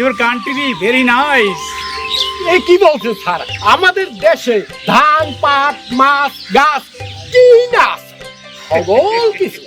your country very nice এই কি বলছো স্যার? আমাদের দেশে ধান, পাট, মাছ, গাছ, কি না? সকল কিছু?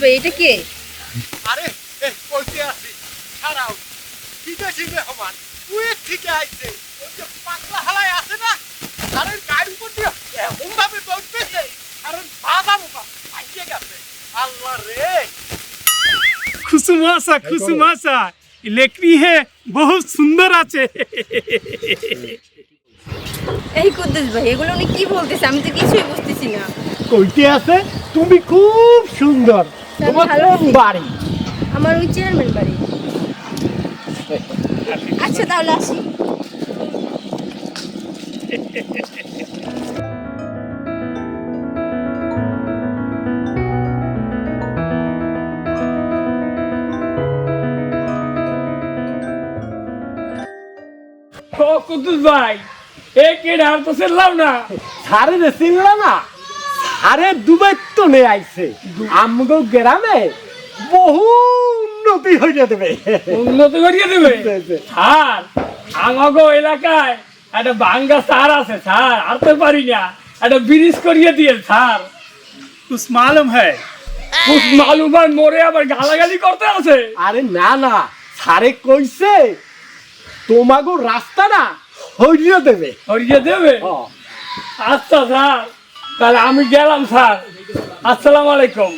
আসবে এটা কে? আরে কইতে আসি। ছাড়াও বিদেশি মেহমান কুয়েত থেকে আইছে। ওই যে পাতলা হালায় আছে না কারণ গাড়ি উপর দিয়ে এমন ভাবে দৌড়তেছে কারণ বাবা বাবা আইয়ে গেছে। আল্লাহ রে। খুসুমাসা খুসুমাসা লেকড়ি হে বহু সুন্দর আছে। এই কুদ্দুস ভাই এগুলো উনি কি বলতেছে? আমি তো কিছুই বুঝতেছি না। কইতে আছে তুমি খুব সুন্দর। তোমার কোন বাড়ি? আমার ওই চেয়ারম্যান বাড়ি। আচ্ছা তাহলে আসি। কুদ্দুস ভাই এ কেডা? আর তো চিনলাম না। সারে রে চিনলা না? আরে দুবাই তো নে আইছে। আমগো গ্রামে বহু উন্নতি হইয়া দেবে। উন্নতি করিয়া দেবে? স্যার আমগো এলাকায় একটা বাঙ্গা স্যার আছে স্যার আর তো পারি না। একটা ব্রিজ করিয়ে দিয়ে স্যার। কুছ মালুম হ্যায়। কুছ মালুম হয় মোরে আবার গালাগালি করতে আছে। আরে না না সারে কইছে তোমাগো রাস্তা না হরিয়ে দেবে। হরিয়ে দেবে? আচ্ছা স্যার। তাহলে আমি গেলাম স্যার। আসসালাম আলাইকুম।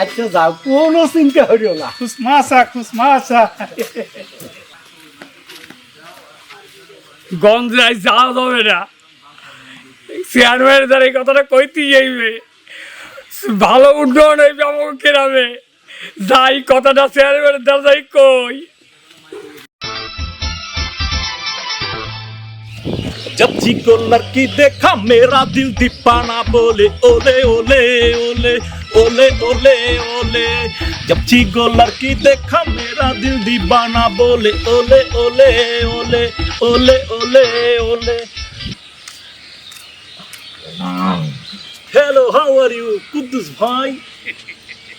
আচ্ছা যাও। কোনো চিন্তা হইল না। খুশমা আসা খুশমা আসা গঞ্জায় যাওয়া যাবে না। চেয়ারম্যান স্যার এই কথাটা কইতে যাইবে ভালো উন্নয়ন হইবে আমাকে কেনাবে যাই কথাটা চেয়ারম্যানের দ্বারা যাই কই। जब जी को लड़की देखा मेरा दिल दीपाना बोले ओले ओले ओले ओले ओले ओले जब जी को लड़की देखा मेरा दिल दीवाना बोले ओले ओले ओले ओले ओले ओले hello how are you Kuddus भाई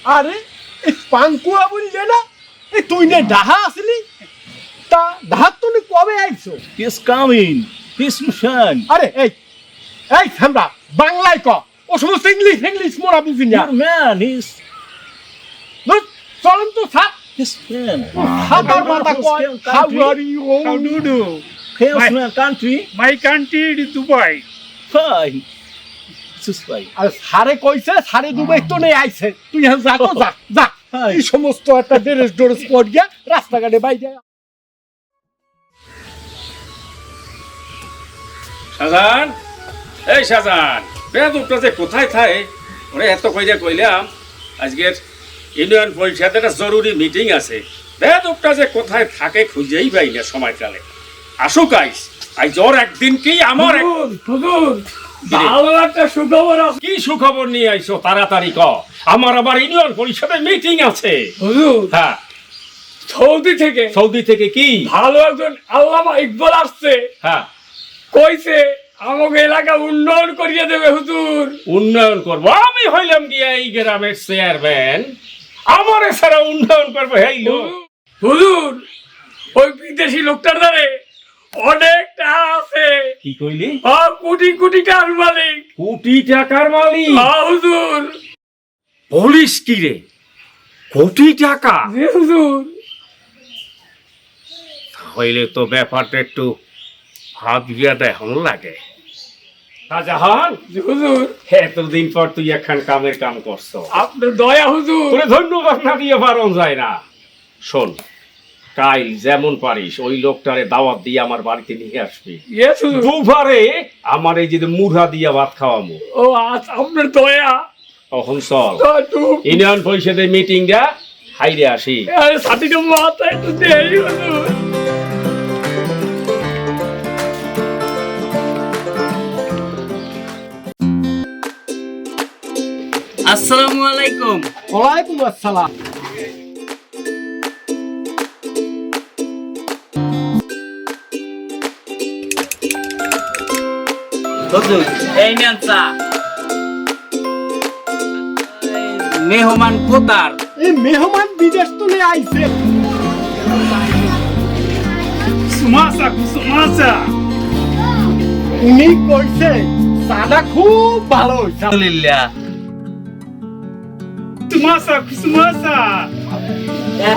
আরে এই পাঙ্কুয়া বললে না এই তুই না ডাহা আসলি তা ডাহা তুমি কবে আইছো? He's coming. He's mission. আরে এই এই বাংলায় ক। ও সমস্ত ইংলিশ ইংলিশ মোরা বুঝি না he's ধুর, চলেন তো friend. সাতার মাথা কয়। How are you do you do Famous man country. my country is dubai. Fine. আর সারে কইছে সারে দুবাই তো নেই আইছে। তুই যা তো যা যা। এই সমস্ত একটা ড্রেস ড্রেস পর গিয়া রাস্তাঘাটে বাইরে শাহজাহান এই শাহজাহান বেদুপটা যে কোথায় থাকে? ওরে এত কইলে কইলাম আজকের ইউনিয়ন পরিষদের একটা জরুরি মিটিং আছে। বেদুপটা যে কোথায় থাকে খুঁজেই পাই না সময়কালে। আসুক আইস আই জ্বর একদিন কি আমার ভালো একটা সুখবর কি সুখবর নিয়ে আইছো তাড়াতাড়ি ক আমার আবার ইউনিয়ন পরিষদের মিটিং আছে। হ্যাঁ। সৌদি থেকে সৌদি থেকে কি? ভালো একজন আল্লামা ইকবাল আসছে। হ্যাঁ। কইছে আমাকে এলাকা উন্নয়ন করিয়ে দেবে হুজুর। উন্নয়ন করব। আমি হইলাম গিয়া এই গ্রামের চেয়ারম্যান। আমার এছাড়া উন্নয়ন করব হেই হুজুর ওই বিদেশি লোকটার দ্বারে অনেক টাকা আছে। কি কইলি? কোটি কোটি টাকার মালিক। কোটি টাকার মালিক? হুজুর। বলিস কি রে? কোটি টাকা? হুজুর। হইলে তো ব্যাপারটা একটু ভাবিয়া দেখন লাগে। শাহজাহান হুজুর। এতদিন পর তুই একখান কামের কাম করছ। আপনার দয়া হুজুর। তোরে ধন্যবাদ না দিয়ে পারন যায় না। শোন কাইল যেমন পারিস ওই লোকটারে দাওয়াত দিয়ে আমার বাড়িতে নিয়ে আসবি। দুবারে আমার এই যে মুড়া দিয়ে ভাত খাওয়ামু ও আজ আপনার দয়া। তখন চল। ইউনিয়ন পরিষদের মিটিংটা হাইরে আসি। সাথীকে মাথা একটু দেই হুজুর। আসসালামু আলাইকুম। ওয়ালাইকুম আসসালাম। এই নেন চা। মেহমান কোতার এই মেহমান বিদেশ তুলে আইছে। সুমাসা সুমাসা উনি কইছে চাটা খুব ভালো হইছে। আলহামদুলিল্লাহ। সুমাসা সুমাসা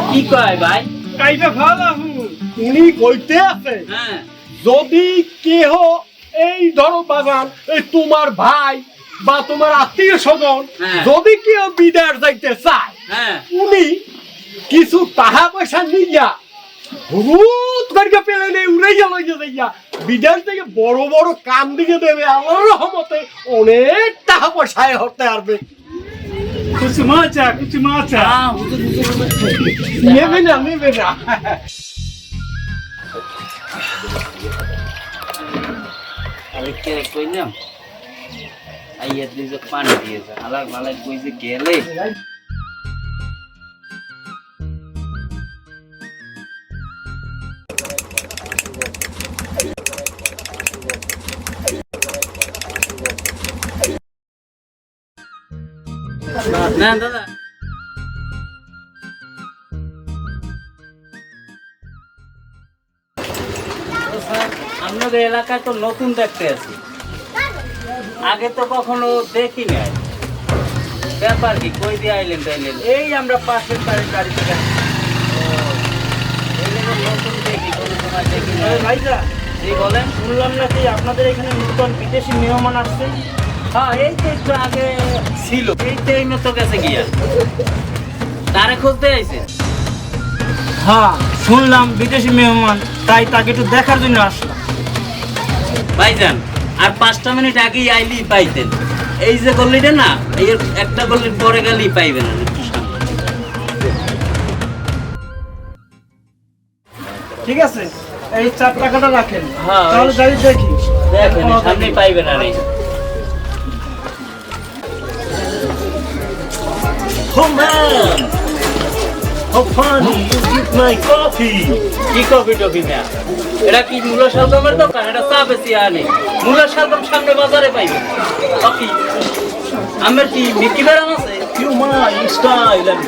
কি কয় ভাই? কাইটা ভালো উনি কইতে আছে হ্যাঁ। যদি কেহ এই ধরো বাগান এই তোমার ভাই বা তোমার আত্মীয় স্বজন হ্যাঁ। যদি কেউ বিদেশ যাইতে চায় হ্যাঁ। উনি কিছু টাকা পয়সা নিয়া হুত করিকে পেলে নেই উড়াইয়া লইয়া যাইয়া বিদেশ থেকে বড় বড় কাম দিকে দেবে আল্লাহর রহমতে অনেক টাকা পয়সায় হতে পারবে কুসুমাচা কুসুমাচা হ্যাঁ, হুজুর, হুজুর, হুজুর। নেবে না নেবে না আমি কে কইলাম আইয়া এত পানি দিয়েছে আলার মালাই কইছে গেলে না দাদা। আপনাদের এলাকায় তো নতুন দেখতে আছি। আগে তো কখনো দেখি নাই। ব্যাপার কি কই দিয়ে আইলেন তাইলেন? এই আমরা পাশের বাড়ির গাড়ি থেকে। এই নতুন দেখি কোনো সময় দেখি ভাইজা জি বলেন। শুনলাম নাকি আপনাদের এখানে নতুন বিদেশি মেহমান আসছে। হ্যাঁ এই তো একটু আগে ছিল। এই তো এই মতো গেছে গিয়া। তারে খুঁজতে আইছে? হ্যাঁ শুনলাম বিদেশি মেহমান তাই তাকে একটু দেখার জন্য আসলাম। ভাইজান আর পাঁচটা মিনিট আগেই আইলি পাইতেন। এই যে গল্লিটা না এই একটা গল্লির পরে গেলেই পাইবেন না ঠিক আছে এই চার টাকাটা রাখেন। হ্যাঁ, তাহলে গাড়ি দেখি। দেখেন সামনে পাইবেন আর এই Oh man! How funny you get my coffee! কি কফি টফি না এটা কি মূলা শালগমের দোকান এটা চা বেশি আনে মূলা শালগম সামনে বাজারে পাইবেন কফি আমার কি মিকি বেড়ান আছে You my style and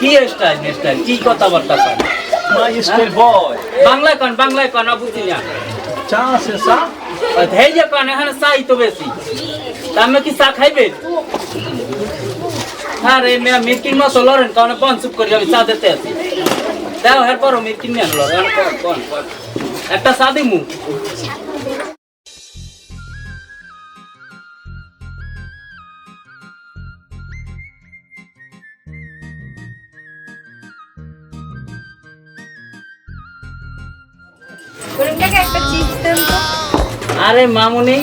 কি স্টাইল স্টাইল কি কথাবার্তা কন my style boy. বাংলায় কন বাংলায় কন বুঝি না Chances, huh? ধেই যে কন এখানে চাই তো বেশি তা আমি কি চা খাইবেন আরে মেয়া কারণ বন চুপ করি আমি চা দিতে আছি দাও আনলো। একটা চা দিমু। আরে মামুনি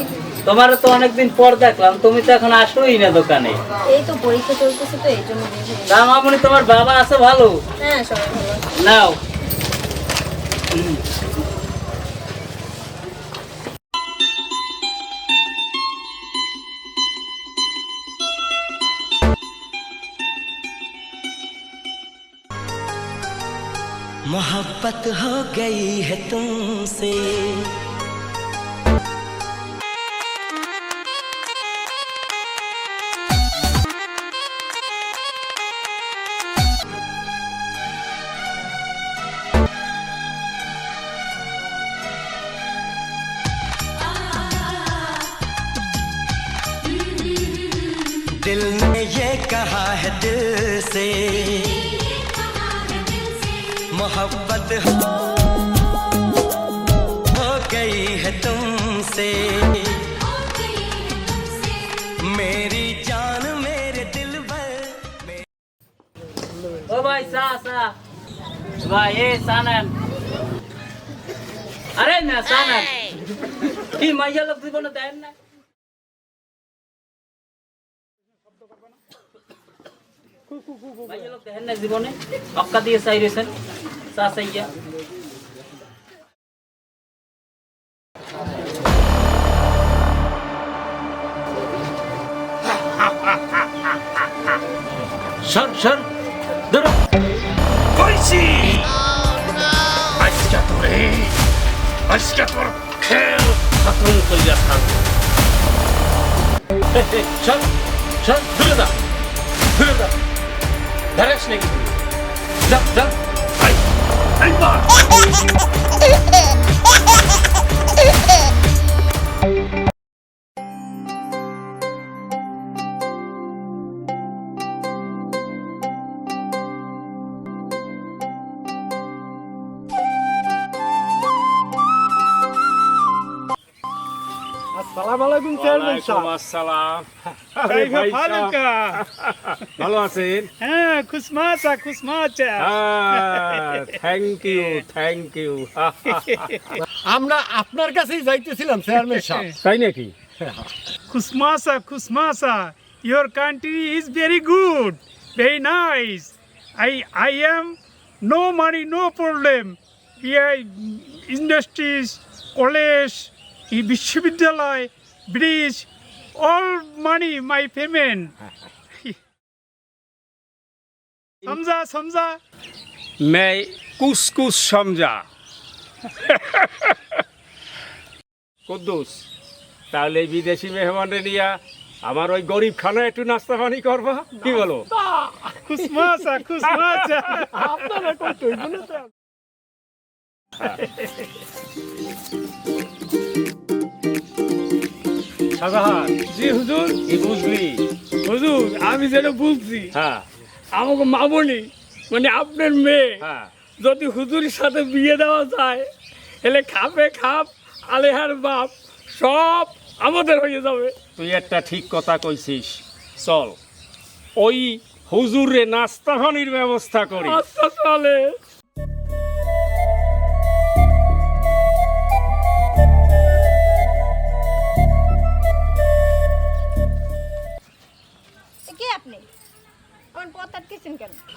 তোমার তো অনেকদিন পর দেখলাম তুমি তো এখন আসোই না দোকানে। এই তো পরীক্ষা চলতেছে তো এই জন্য বের হয়ে তা মামুনি তোমার বাবা আছে ভালো হ্যাঁ সবাই ভালো আছে। নাও मोहब्बत हो गई है तुमसे दिल ने ये कहा है दिल से। मोहब्बत हो, हो गई है तुमसे। मेरी जान मेरे दिल भर ओ भाई सा सा। भाई ये सानन। अरे ना सानन। की मैया लोग जीवन देन ना। মাইয়া লোক দেখেন না জীবনে? অক্কা দিয়ে চাইরেছেন চা চাইয়া সর সর, ধরো। কইছি আজকে তোরে, আজকে তোর খেল খতম করিয়া থাকব। সর সর দূরে দা দূরে দা ধরেস নাকি তুই? যা যা আই আই মার আসসালামু আলাইকুম চেয়ারম্যান সাহেব। আসসালাম। কাইফা ফালুকা ভালো আছেন? হ্যাঁ খুশমাচা খুশমাচা থ্যাংক ইউ থ্যাংক ইউ আমরা আপনার কাছেই যাইতেছিলাম চেয়ারম্যান সাহেব। তাই নাকি? খুশমাচা খুশমাচা your country is very good very nice. I i am no money no problem industries college এই বিশ্ববিদ্যালয় bridge all money my payment समझा समझा मैं कुछ कुछ समझा কুদ্দুস তাহলে এই বিদেশি মেহমানরে নিয়া আমার ওই গরিব খানা একটু নাস্তা পানি করবা কি বলো খুশমাচা খুশমাচা জি হুজুর। কি বুঝলি? হুজুর আমি যেটা বলছি হ্যাঁ। আমাকে মামনি মানে আপনার মেয়ে হ্যাঁ। যদি হুজুরের সাথে বিয়ে দেওয়া যায় এলে খাপে খাপ আলেহার বাপ সব আমাদের হয়ে যাবে। তুই একটা ঠিক কথা কইছিস। চল। ওই হুজুরে নাস্তা পানির ব্যবস্থা করি আচ্ছা চলে।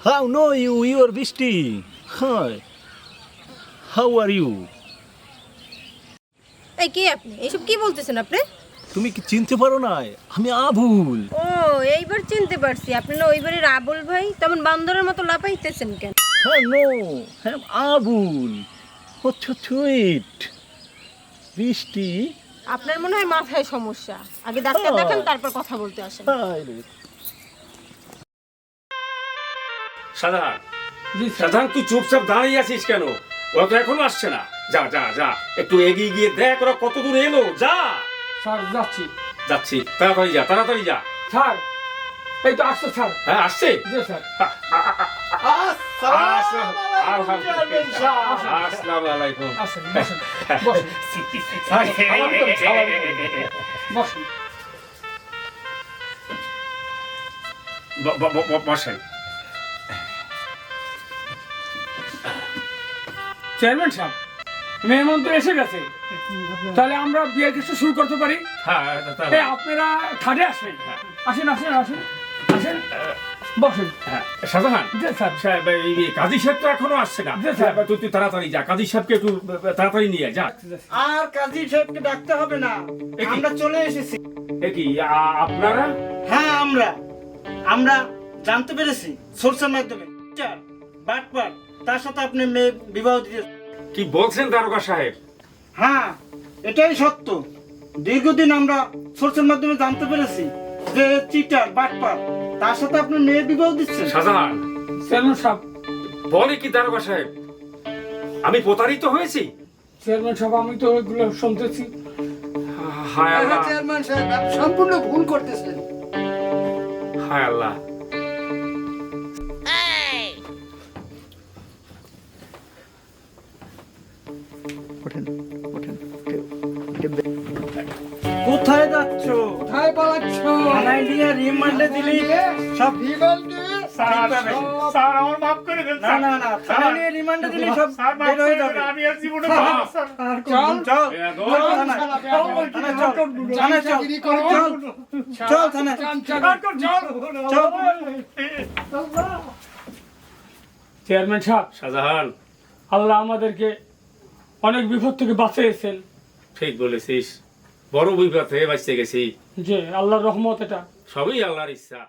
How know you? You are Bishti. Hi. How are you? এই কে আপনি? এইসব কি বলতেছেন আপনি? তুমি কি চিনতে পারো না? আমি আবুল। ও এইবার চিনতে পারছি। আপনি না ওইবারের আবুল ভাই? তেমন বান্দরের মতো লাপাইতেছেন কেন? হ্যাঁ নো হ্যাঁ আবুল। হচ্ছ সুইট বৃষ্টি। আপনার মনে হয় মাথায় সমস্যা। আগে ডাক্তার ও। দেখান তারপর কথা বলতে আসেন। সাধারণ। সাধারণ তুই চুপচাপ দাঁড়িয়ে আছিস কেন? ওরা তো এখনও আসছে না। যা যা যা। একটু এগিয়ে গিয়ে দেখ ওরা কত দূর এলো। যা। স্যার যাচ্ছি। যাচ্ছি। তাড়াতাড়ি যা তাড়াতাড়ি যা। স্যার এই তো আসছে স্যার। হ্যাঁ আসছে? জি স্যার। আসসালামু আলাইকুম। বসেন বসেন। চেয়ারম্যান সাহেব মেহমান তো এসে গেছে। তাহলে আমরা বিয়ের কিছু শুরু করতে পারি? হ্যাঁ এই আপনারা খাটে আসেন। আসেন আসেন আসেন আসেন। বসেন। হ্যাঁ, শাহজাহান জি সাহেব, এই কাজী সাহেব তো এখনও আসছে না। জি, তুই তুই তাড়াতাড়ি যা কাজী সাহেবকে একটু তাড়াতাড়ি নিয়ে যা। আর কাজী সাহেবকে ডাকতে হবে না। আমরা চলে এসেছি। এ কি আপনারা? হ্যাঁ আমরা। আমরা জানতে পেরেছি সোর্সের মাধ্যমে। বাটপাট তার সাথে আপনি মেয়ে বিবাহ দিতে কি বলছেন দারোগা সাহেব? হ্যাঁ এটাই সত্য। দীর্ঘদিন আমরা সোর্সের মাধ্যমে জানতে পেরেছি যে চিটার বাটপাট তার সাথে আপনি মেয়ে বিবাহ দিচ্ছেন। শাহজাহান চেয়ারম্যান সাহেব। বলে কি দারোগা সাহেব? আমি প্রতারিত হয়েছি? চেয়ারম্যান সাহেব আমি তো ওইগুলো শুনতেছি। হায় আল্লাহ। চেয়ারম্যান সাহেব আপনি সম্পূর্ণ ভুল করতেছেন। হায় আল্লাহ। সব স্যার আমার মাফ করে দেন না না না থানায় নিয়ে রিমান্ডে দিলে সব স্যার মাফ করে দেন আমি আর জীবনে করব স্যার চল চল। এ, চল থানায় থানায় চল চল চল চল চল। চেয়ারম্যান সাহেব শাহজাহান। আল্লাহ আমাদেরকে অনেক বিপদ থেকে বাঁচিয়েছেন। ঠিক বলেছিস। বড় বিপদ হয়ে বাঁচতে গেছি। যে আল্লাহর রহমত এটা। সবই আল্লাহর ইচ্ছা